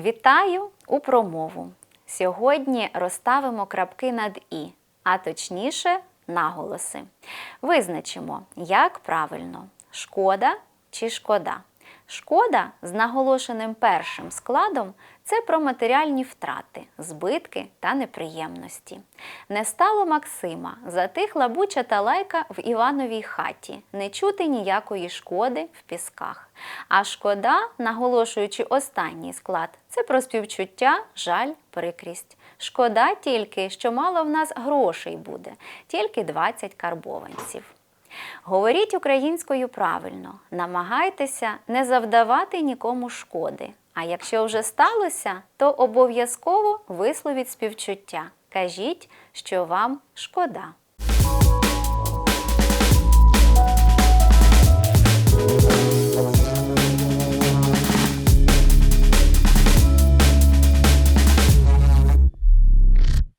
Вітаю у промову. Сьогодні розставимо крапки над і, а точніше наголоси. Визначимо, як правильно шкода чи шкода. Шкода з наголошеним першим складом це про матеріальні втрати, збитки та неприємності. Не стало Максима, затихла буча та лайка в Івановій хаті, не чути ніякої шкоди в пісках. А шкода, наголошуючи останній склад, це про співчуття, жаль, прикрість. Шкода тільки, що мало в нас грошей буде, тільки 20 карбованців. Говоріть українською правильно, намагайтеся не завдавати нікому шкоди. А якщо вже сталося, то обов'язково висловіть співчуття. Кажіть, що вам шкода.